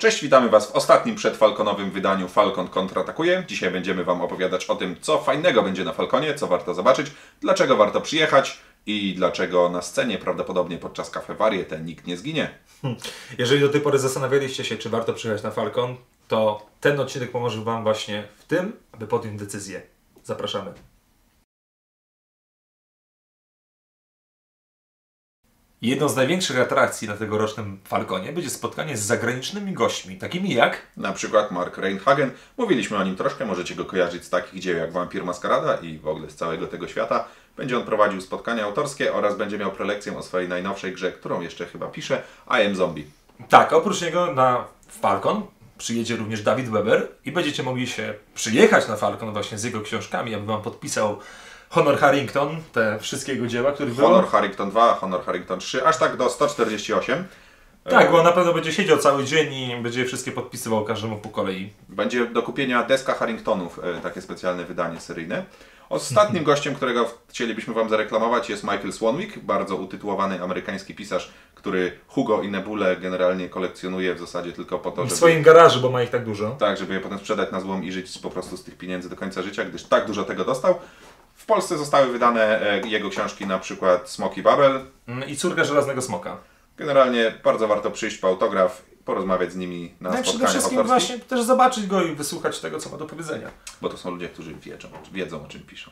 Cześć, witamy Was w ostatnim przedfalkonowym wydaniu Falcon kontratakuje. Dzisiaj będziemy Wam opowiadać o tym, co fajnego będzie na Falconie, co warto zobaczyć, dlaczego warto przyjechać i dlaczego na scenie prawdopodobnie podczas Cafe Variete nikt nie zginie. Jeżeli do tej pory zastanawialiście się, czy warto przyjechać na Falcon, to ten odcinek pomoże Wam właśnie w tym, aby podjąć decyzję. Zapraszamy. Jedną z największych atrakcji na tegorocznym Falconie będzie spotkanie z zagranicznymi gośćmi, takimi jak Na przykład Mark Reinhagen, mówiliśmy o nim troszkę, możecie go kojarzyć z takich dzieł jak Vampir Maskarada i w ogóle z całego tego świata. Będzie on prowadził spotkania autorskie oraz będzie miał prelekcję o swojej najnowszej grze, którą jeszcze chyba pisze, I Am Zombie. Tak, oprócz niego na Falcon przyjedzie również Dawid Weber i będziecie mogli się przyjechać na Falcon właśnie z jego książkami, aby Wam podpisał Honor Harrington, te wszystkie jego dzieła, których było. Honor Harrington 2, Honor Harrington 3, aż tak do 148. Tak, bo on na pewno będzie siedział cały dzień i będzie je wszystkie podpisywał każdemu po kolei. Będzie do kupienia deska Harringtonów, e, takie specjalne wydanie seryjne. Ostatnim gościem, którego chcielibyśmy Wam zareklamować jest Michael Swanwick, bardzo utytułowany amerykański pisarz, który Hugo i Nebulę generalnie kolekcjonuje w zasadzie tylko po to, W żeby... swoim garażu, bo ma ich tak dużo. Tak, żeby je potem sprzedać na złom i żyć po prostu z tych pieniędzy do końca życia, gdyż tak dużo tego dostał. W Polsce zostały wydane e, jego książki, na przykład Smoky Babel. Mm, I córka Żelaznego Smoka. Generalnie bardzo warto przyjść po autograf, porozmawiać z nimi na No i przede spotkaniach wszystkim autorskich, właśnie też zobaczyć go i wysłuchać tego, co ma do powiedzenia. bo to są ludzie, którzy wiedzą, wiedzą o czym piszą.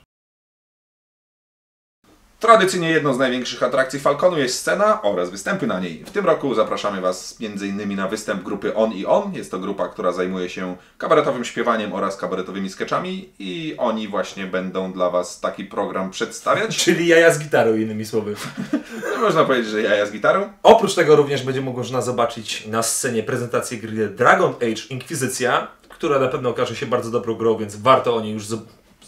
Tradycyjnie jedną z największych atrakcji Falconu jest scena oraz występy na niej. W tym roku zapraszamy Was m.in. na występ grupy On i On. Jest to grupa, która zajmuje się kabaretowym śpiewaniem oraz kabaretowymi sketchami i oni właśnie będą dla Was taki program przedstawiać. Czyli jaja z gitarą, innymi słowy. No, Można powiedzieć, że jaja z gitarą. Oprócz tego również będzie można zobaczyć na scenie prezentację gry Dragon Age Inkwizycja, która na pewno okaże się bardzo dobrą grą, więc warto o niej już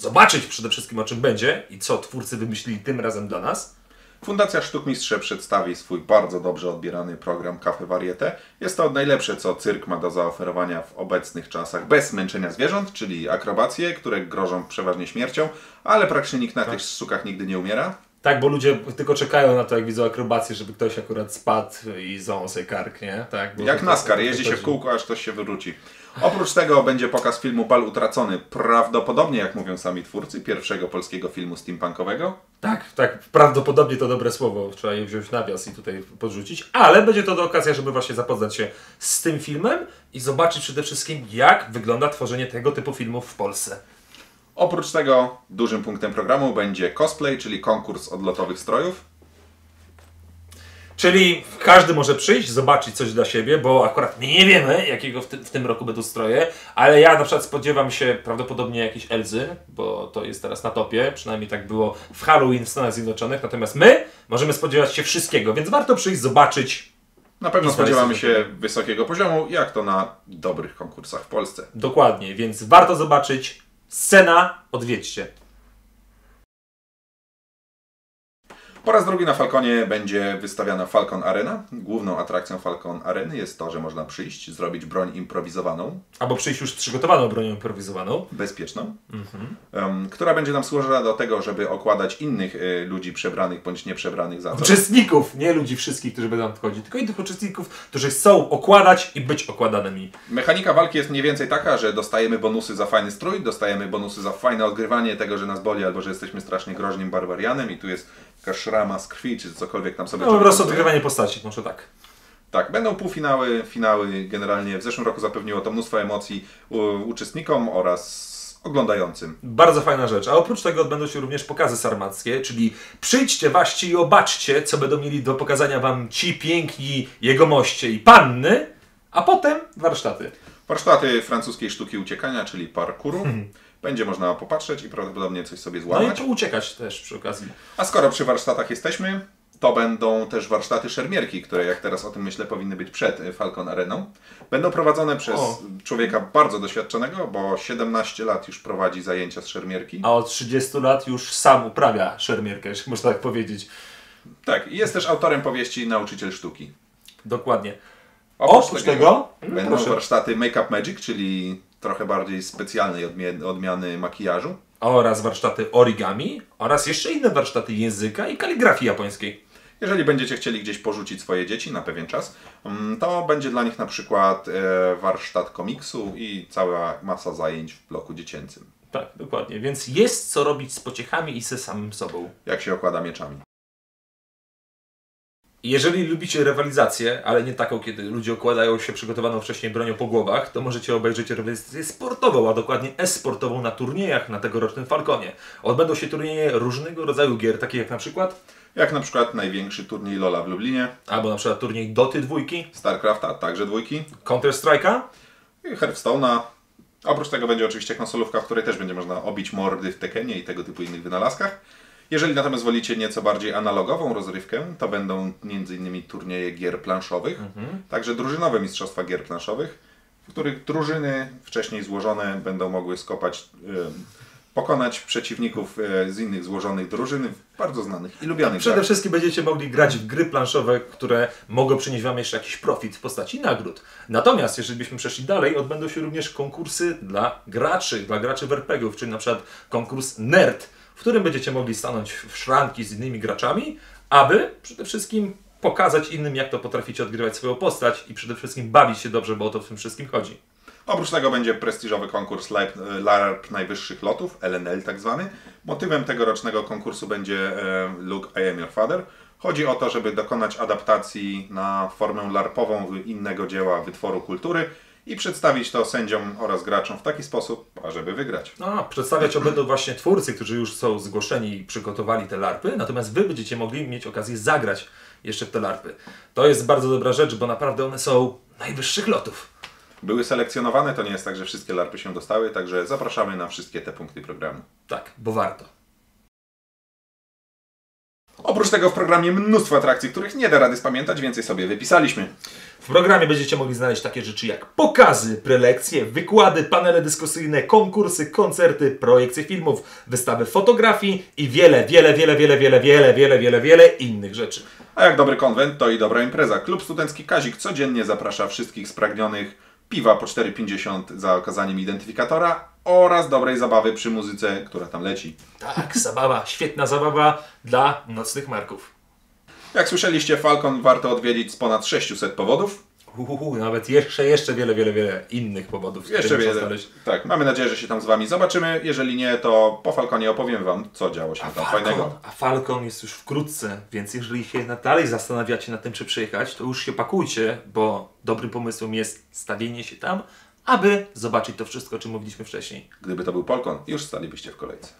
zobaczyć przede wszystkim o czym będzie i co twórcy wymyślili tym razem dla nas. Fundacja Sztukmistrze przedstawi swój bardzo dobrze odbierany program Cafe Variete. Jest to najlepsze, co cyrk ma do zaoferowania w obecnych czasach bez męczenia zwierząt, czyli akrobacje, które grożą przeważnie śmiercią, ale praktycznie nikt na tych sztukach nigdy nie umiera. Tak, bo ludzie tylko czekają na to, jak widzą akrobację, żeby ktoś akurat spadł i złamał sobie kark, nie? Tak, Jak NASCAR, jeździ się w kółko, aż ktoś się wywróci. Oprócz tego będzie pokaz filmu Bal Utracony, prawdopodobnie, jak mówią sami twórcy, pierwszego polskiego filmu steampunkowego. Tak, tak, prawdopodobnie to dobre słowo, trzeba je wziąć nawias i tutaj podrzucić, ale będzie to do okazja, żeby właśnie zapoznać się z tym filmem i zobaczyć przede wszystkim, jak wygląda tworzenie tego typu filmów w Polsce. Oprócz tego dużym punktem programu będzie cosplay, czyli konkurs odlotowych strojów. Czyli każdy może przyjść, zobaczyć coś dla siebie, bo akurat my nie wiemy, jakiego w, ty, w tym roku będą stroje, ale ja na przykład spodziewam się prawdopodobnie jakiejś Elzy, bo to jest teraz na topie, przynajmniej tak było w Halloween w Stanach Zjednoczonych, natomiast my możemy spodziewać się wszystkiego, więc warto przyjść, zobaczyć Na pewno spodziewamy się wysokiego poziomu, jak to na dobrych konkursach w Polsce. dokładnie, więc warto zobaczyć. Scena, odwiedźcie. Po raz drugi na Falconie będzie wystawiana Falcon Arena. Główną atrakcją Falcon Areny jest to, że można przyjść, zrobić broń improwizowaną, Albo przyjść już z przygotowaną bronią improwizowaną. bezpieczną, em, która będzie nam służyła do tego, żeby okładać innych y, ludzi przebranych bądź nieprzebranych za to. Uczestników, nie ludzi wszystkich, którzy będą wchodzić, tylko innych uczestników, którzy chcą okładać i być okładanymi. Mechanika walki jest mniej więcej taka, że dostajemy bonusy za fajny strój, dostajemy bonusy za fajne odgrywanie tego, że nas boli albo że jesteśmy strasznie groźnym barbarianem i tu jest taka szrama z krwi, czy cokolwiek tam sobie No po prostu odgrywanie postaci, może tak. Tak, będą półfinały, finały generalnie. W zeszłym roku zapewniło to mnóstwo emocji uczestnikom oraz oglądającym. Bardzo fajna rzecz. A oprócz tego odbędą się również pokazy sarmackie, czyli przyjdźcie właśnie i obaczcie, co będą mieli do pokazania wam ci piękni jegomoście i panny, a potem warsztaty. Warsztaty francuskiej sztuki uciekania, czyli parkouru. Będzie można popatrzeć i prawdopodobnie coś sobie No i złamać. pouciekać też przy okazji. A skoro przy warsztatach jesteśmy, to będą też warsztaty szermierki, które jak teraz o tym myślę powinny być przed Falcon Areną. Będą prowadzone przez O. człowieka bardzo doświadczonego, bo 17 lat już prowadzi zajęcia z szermierki. A od 30 lat już sam uprawia szermierkę, można tak powiedzieć. Tak, i jest też autorem powieści Nauczyciel Sztuki. Dokładnie. Oprócz, Oprócz tego- Mm, będą proszę. warsztaty Make Up Magic, czyli trochę bardziej specjalnej odmie- odmiany makijażu. Oraz warsztaty origami oraz jeszcze inne warsztaty języka i kaligrafii japońskiej. Jeżeli będziecie chcieli gdzieś porzucić swoje dzieci na pewien czas, mm, to będzie dla nich na przykład e, warsztat komiksu i cała masa zajęć w bloku dziecięcym. Tak, dokładnie. Więc jest co robić z pociechami i ze samym sobą. Jak się okłada mieczami. Jeżeli lubicie rywalizację, ale nie taką, kiedy ludzie okładają się przygotowaną wcześniej bronią po głowach, to możecie obejrzeć rywalizację sportową, a dokładnie e-sportową na turniejach na tegorocznym Falconie. Odbędą się turnieje różnego rodzaju gier, takie jak na przykład, Jak na przykład największy turniej Lola w Lublinie, albo na przykład turniej Doty dwójki, StarCrafta, także dwójki, Counter Strike'a, i Hearthstone'a. Oprócz tego będzie oczywiście konsolówka, w której też będzie można obić mordy w Tekenie i tego typu innych wynalazkach. Jeżeli natomiast wolicie nieco bardziej analogową rozrywkę, to będą m.in. turnieje gier planszowych, także drużynowe mistrzostwa gier planszowych, w których drużyny wcześniej złożone będą mogły skopać, e, pokonać przeciwników e, z innych złożonych drużyn, bardzo znanych i lubianych. Przede grach. wszystkim będziecie mogli grać w gry planszowe, które mogą przynieść Wam jeszcze jakiś profit w postaci nagród. Natomiast, jeżeli byśmy przeszli dalej, odbędą się również konkursy dla graczy, dla graczy w RPGów, czyli na przykład konkurs NERD, w którym będziecie mogli stanąć w szranki z innymi graczami, aby przede wszystkim pokazać innym, jak to potraficie odgrywać swoją postać i przede wszystkim bawić się dobrze, bo o to w tym wszystkim chodzi. Oprócz tego będzie prestiżowy konkurs LARP, najwyższych lotów, LNL tak zwany. Motywem tegorocznego konkursu będzie e, Look, I am your father. Chodzi o to, żeby dokonać adaptacji na formę larpową innego dzieła wytworu kultury i przedstawić to sędziom oraz graczom w taki sposób, ażeby wygrać. No, przedstawiać będą właśnie twórcy, którzy już są zgłoszeni i przygotowali te larpy, natomiast wy będziecie mogli mieć okazję zagrać jeszcze w te larpy. To jest bardzo dobra rzecz, bo naprawdę one są najwyższych lotów. Były selekcjonowane, to nie jest tak, że wszystkie larpy się dostały, także zapraszamy na wszystkie te punkty programu. Tak, bo warto. Oprócz tego w programie mnóstwo atrakcji, których nie da rady spamiętać, więcej sobie wypisaliśmy. W programie będziecie mogli znaleźć takie rzeczy jak pokazy, prelekcje, wykłady, panele dyskusyjne, konkursy, koncerty, projekcje filmów, wystawy fotografii i wiele, wiele, wiele, wiele, wiele, wiele, wiele, wiele, wiele innych rzeczy. A jak dobry konwent, to i dobra impreza. Klub Studencki Kazik codziennie zaprasza wszystkich spragnionych piwa po 4,50 za okazaniem identyfikatora oraz dobrej zabawy przy muzyce, która tam leci. Tak, zabawa, świetna zabawa dla nocnych marków. Jak słyszeliście, Falcon warto odwiedzić z ponad 600 powodów. Uhuhu, nawet jeszcze, jeszcze wiele, wiele, wiele innych powodów. Jeszcze wiele. znaleźć. Tak, mamy nadzieję, że się tam z Wami zobaczymy. Jeżeli nie, to po Falconie opowiem Wam, co działo się tam fajnego. Falcon, a Falcon jest już wkrótce, więc jeżeli się dalej zastanawiacie nad tym, czy przyjechać, to już się pakujcie, bo dobrym pomysłem jest stawienie się tam, aby zobaczyć to wszystko, o czym mówiliśmy wcześniej. Gdyby to był Polkon, już stalibyście w kolejce.